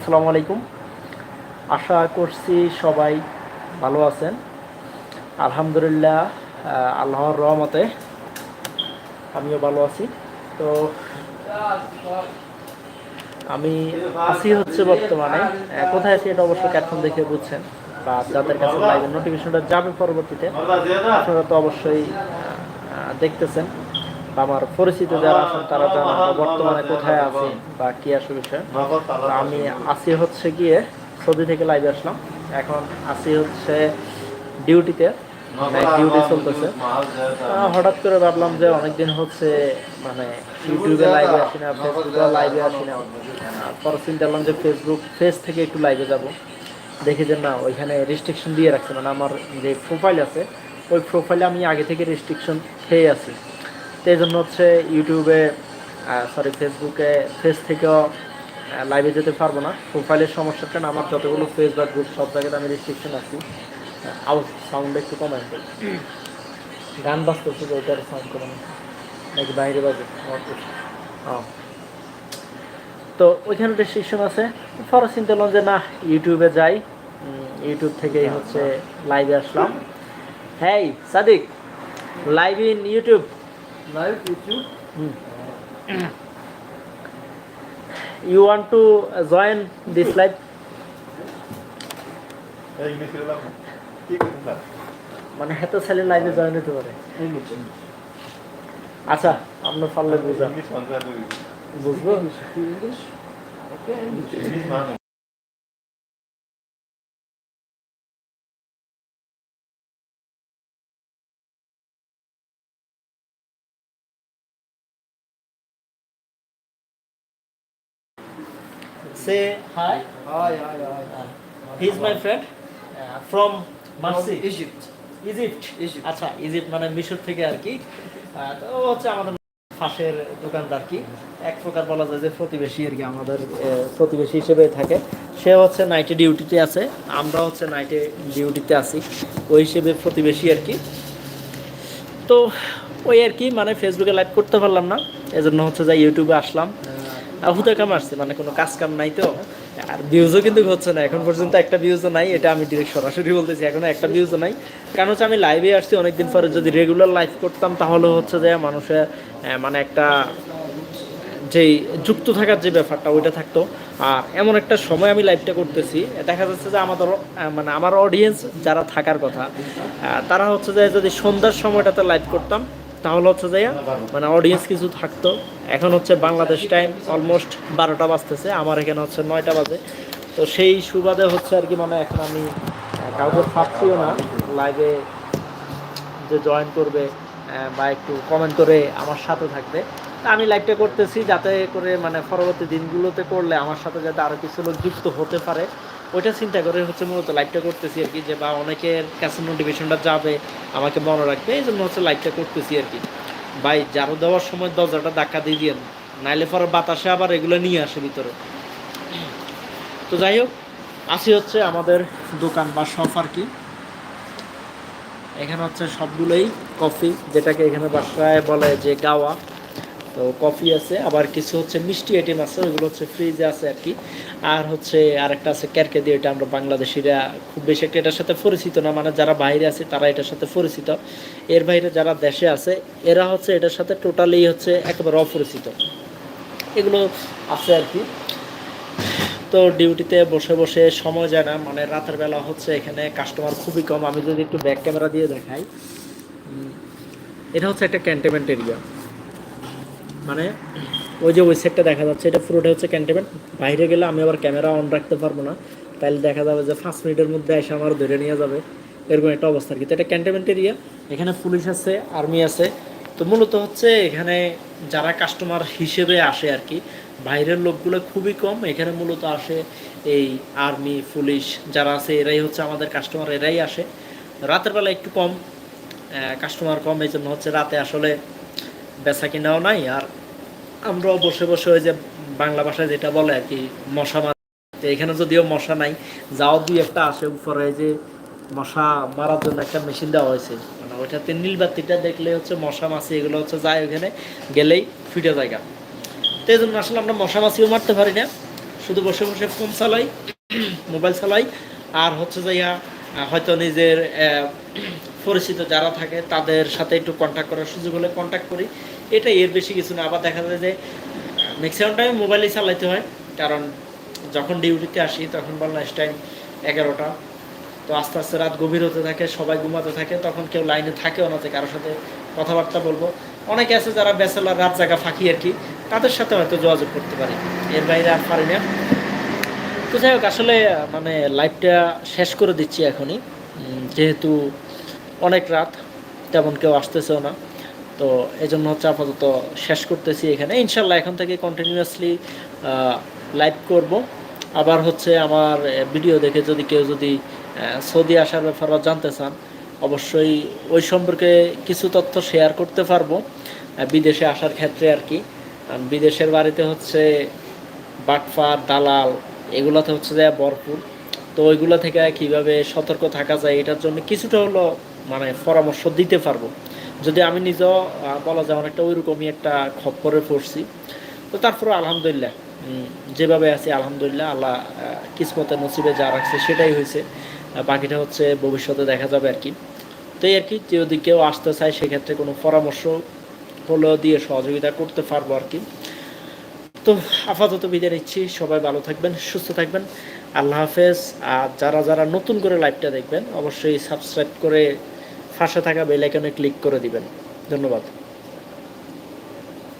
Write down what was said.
আসসালামু আলাইকুম। আশা করছি সবাই ভালো আছেন। আলহামদুলিল্লাহ আল্লাহর রহমতে আমিও ভালো আছি। তো আমি আছি হচ্ছে বর্তমানে। কোথায় আছি এটা অবশ্য ক্যাটফোন দেখে বুঝছেন বা যাদের কাছে লাইভের নোটিফিকেশনটা যাবে পরবর্তীতে, আপনারা তো অবশ্যই দেখতেছেন। আমার পরিচিত যারা আছেন, তারা জানেন বর্তমানে কোথায় আছি বা কি আসে বিষয়। আমি আসি হচ্ছে গিয়ে সৌদি থেকে লাইভে আসলাম। এখন আসি হচ্ছে ডিউটিতে ডিউটি চলতেছে। হঠাৎ করে ভাবলাম যে অনেকদিন হচ্ছে মানে ইউটিউবে লাইভে আসি না ফেসবুকে লাইভে আসি না। পরে চিন্তা করলাম যে ফেসবুক ফেস থেকে একটু লাইভে যাব। দেখি যে না, ওইখানে রেস্ট্রিকশন দিয়ে রাখছে। মানে আমার যে প্রোফাইল আছে, ওই প্রোফাইলে আমি আগে থেকে রেস্ট্রিকশন খেয়ে আছি। তো এই জন্য হচ্ছে ইউটিউবে সরি ফেসবুকে ফেস থেকেও লাইভে যেতে পারব না। প্রোফাইলের সমস্যার কারণে আমার যতগুলো ফেস বা গ্রুপ সব জায়গাতে আমি রেস্ট্রিকশন আছি। আউট সাউন্ড একটু কমাই গান বাজতেছে তো ওইটার সাউন্ড কমানো। নাকি বাইরে বাজে? তো- ওইখানে রেস্ট্রিকশন আছে। পরে চিন্তা করলাম যে না ইউটিউবে যাই। ইউটিউব থেকেই হচ্ছে লাইভে আসলাম। হ্যাঁ Sadiq live in YouTube. Live YouTube? you. Want to uh, join this live? এই ইংলিশ এলাম কি করুন স্যার মানে হেতো ছেলে লাইভে জয়েন হতে পারে। আচ্ছা আপনার পারলে বুঝা। ইংলিশ বুঝব? Hi Hi, hi, hi. He is my friend from Mercy From Egypt. Egypt Egypt. আচ্ছা ইজিপ্ট মানে মিশর থেকে আর কি। তো ও হচ্ছে আমাদের পাশের দোকানদার কি। এক প্রকার বলা যায় যে প্রতিবেশী আর কি আমাদের প্রতিবেশী হিসেবে থাকে। সে হচ্ছে নাইটে ডিউটিতে আছে আমরা হচ্ছে নাইটে ডিউটিতে আছি। ওই হিসেবে প্রতিবেশী আর কি। তো ওই আর কি মানে ফেসবুকে লাইভ করতে পারলাম না এজন্য হচ্ছে যে ইউটিউবে আসলাম। হুতে কাম আসছে মানে কোনো কাজ কাম নাই তো। আর ভিউজও কিন্তু হচ্ছে না, এখন পর্যন্ত একটা ভিউজও নাই, এটা আমি ডিরেক্ট সরাসরি বলতেছি, এখনও একটা ভিউজও নাই। কারণ হচ্ছে আমি লাইভে আসছি, অনেকদিন পরে যদি রেগুলার লাইভ করতাম, তাহলে হচ্ছে যে মানুষের মানে একটা, যেই যুক্ত থাকার যে ব্যাপারটা, ওইটা থাকতো। আর এমন একটা সময় আমি লাইভটা করতেছি, দেখা যাচ্ছে যে আমাদের মানে আমার অডিয়েন্স যারা থাকার কথা তারা হচ্ছে যে যদি সন্ধ্যার সময়টাতে লাইভ করতাম তাহলে হচ্ছে যাইয়া মানে অডিয়েন্স কিছু থাকতো। এখন হচ্ছে বাংলাদেশ টাইম অলমোস্ট বারোটা বাজতেছে, আমার এখানে হচ্ছে নয়টা বাজে। তো সেই সুবাদে হচ্ছে আর কি মানে এখন আমি কাউকে পাচ্ছিও না লাইভে যে জয়েন করবে বা একটু কমেন্ট করে আমার সাথে থাকবে। আমি লাইভটা করতেছি যাতে করে মানে পরবর্তী দিনগুলোতে করলে আমার সাথে যাতে আরও কিছু লোক যুক্ত হতে পারে। ওইটা চিন্তা করে হচ্ছে মূলত লাইভটা করতেছি আর কি, যে বা অনেকের কাছে নোটিফিকেশনটা যাবে, আমাকে মনে রাখবে, এই জন্য হচ্ছে লাইভটা করতেছি আর কি। ভাই জারু দেওয়ার সময় দরজাটা ধাক্কা দিয়ে দিয়েন, নাইলে পরে বাতাসে আবার এগুলো নিয়ে আসে ভিতরে। তো যাই হোক আসি হচ্ছে আমাদের দোকান বা শপ আর কি। এখানে হচ্ছে সবগুলোই কফি যেটাকে এখানে বাসায় বলে যে গাওয়া। তো কফি আছে, আবার কিছু হচ্ছে মিষ্টি আইটেম আছে, ওইগুলো হচ্ছে ফ্রিজে আছে আর কি। আর হচ্ছে আরেকটা আছে ক্যারকে দিয়ে, এটা আমরা বাংলাদেশিরা খুব বেশি একটা এটার সাথে পরিচিত না মানে যারা বাইরে আছে তারা এটার সাথে পরিচিত। এর বাইরে যারা দেশে আছে, এরা হচ্ছে এটার সাথে টোটালি হচ্ছে একেবারে অপরিচিত। এগুলো আছে আর কি। তো ডিউটিতে বসে বসে সময় যায় না মানে রাতের বেলা হচ্ছে এখানে কাস্টমার খুবই কম। আমি যদি একটু ব্যাক ক্যামেরা দিয়ে দেখাই। এটা হচ্ছে একটা ক্যান্টনমেন্ট এরিয়া মানে ওই যে ওই সেটটা দেখা যাচ্ছে, এটা পুরোটা হচ্ছে ক্যান্টনমেন্ট বাইরে গেলে আমি আবার ক্যামেরা অন রাখতে পারব না। তাহলে দেখা যাবে যে পাঁচ মিনিটের মধ্যে এসে আমার ধরে নিয়ে যাবে। এরকম একটা অবস্থা আর কি তো এটা ক্যান্টনমেন্ট এরিয়া এখানে পুলিশ আছে আর্মি আছে। তো মূলত হচ্ছে এখানে যারা কাস্টমার হিসেবে আসে আর কি বাইরের লোকগুলো খুবই কম। এখানে মূলত আসে এই আর্মি পুলিশ যারা আছে, এরাই হচ্ছে আমাদের কাস্টমার এরাই আসে। রাতের বেলা একটু কম কাস্টমার কম। এই জন্য হচ্ছে রাতে আসলে বেচা কিনাও নাই, আর আমরাও বসে বসে ওই যে বাংলা ভাষায় যেটা বলে আর কি, মশা মার তো এখানে যদিও মশা নাই, যাও দুই একটা আসে উপরে যে মশা মারার জন্য একটা মেশিন দেওয়া হয়েছে। মানে ওইটাতে নীলবাতিটা দেখলে হচ্ছে মশা মাছি, এগুলো হচ্ছে যায় ওখানে গেলেই ফিটে জায়গা তো এই জন্য আসলে আমরা মশা মাছিও মারতে পারি না, শুধু বসে বসে ফোন চালাই, মোবাইল চালাই, আর হচ্ছে যাইয়া হয়তো নিজের পরিচিত যারা থাকে, তাদের সাথে একটু কন্ট্যাক্ট করার সুযোগ হলে কন্ট্যাক্ট করি। এটাই এর বেশি কিছু না। আবার দেখা যায় যে ম্যাক্সিমাম টাইম মোবাইলেই চালাইতে হয়। কারণ যখন ডিউটিতে আসি, তখন বল বাংলাদেশ টাইম এগারোটা। তো আস্তে আস্তে রাত গভীর হতে থাকে, সবাই ঘুমাতে থাকে, তখন কেউ লাইনে থাকেও না যে কারোর সাথে কথাবার্তা বলব। অনেকে আছে যারা ব্যাচেলার রাত জায়গা ফাঁকি আর কি, তাদের সাথে হয়তো যোগাযোগ করতে পারি। এর বাইরে আর পারি না। তো যাই হোক, আসলে মানে লাইভটা শেষ করে দিচ্ছি এখনই। যেহেতু অনেক রাত, তেমন কেউ আসতেছেও না। তো এই জন্য হচ্ছে আপাতত শেষ করতেছি এখানে। ইনশাল্লাহ এখন থেকে কন্টিনিউয়াসলি লাইভ করব। আবার হচ্ছে আমার ভিডিও দেখে যদি কেউ যদি সৌদি আসার ব্যাপারে জানতে চান, অবশ্যই ওই সম্পর্কে কিছু তথ্য শেয়ার করতে পারব। বিদেশে আসার ক্ষেত্রে আর কি। বিদেশের বাড়িতে হচ্ছে বাটফার দালাল এগুলোতে হচ্ছে যে ভরপুর। তো ওইগুলো থেকে কীভাবে সতর্ক থাকা যায় এটার জন্য কিছুটা হলো মানে পরামর্শ দিতে পারব। যদি আমি নিজেও বলা যায় অনেকটা ওইরকমই একটা খপ্পরে পড়ছি। তো তারপরে আলহামদুলিল্লাহ যেভাবে আছি আলহামদুলিল্লাহ আল্লাহ আহ, কিসমতে নসিবে যা রাখছে সেটাই হয়েছে। বাকিটা হচ্ছে ভবিষ্যতে দেখা যাবে আর কি। তো এই আর কি যদি কেউ আসতে চায় সেক্ষেত্রে কোনো পরামর্শ হলেও দিয়ে সহযোগিতা করতে পারব আর কি। তো আপাতত বিদায় নিচ্ছি সবাই ভালো থাকবেন সুস্থ থাকবেন আল্লাহ হাফেজ। আর যারা যারা নতুন করে লাইভটা দেখবেন অবশ্যই সাবস্ক্রাইব করে পাশে থাকা বেল আইকনে ক্লিক করে দিবেন। ধন্যবাদ।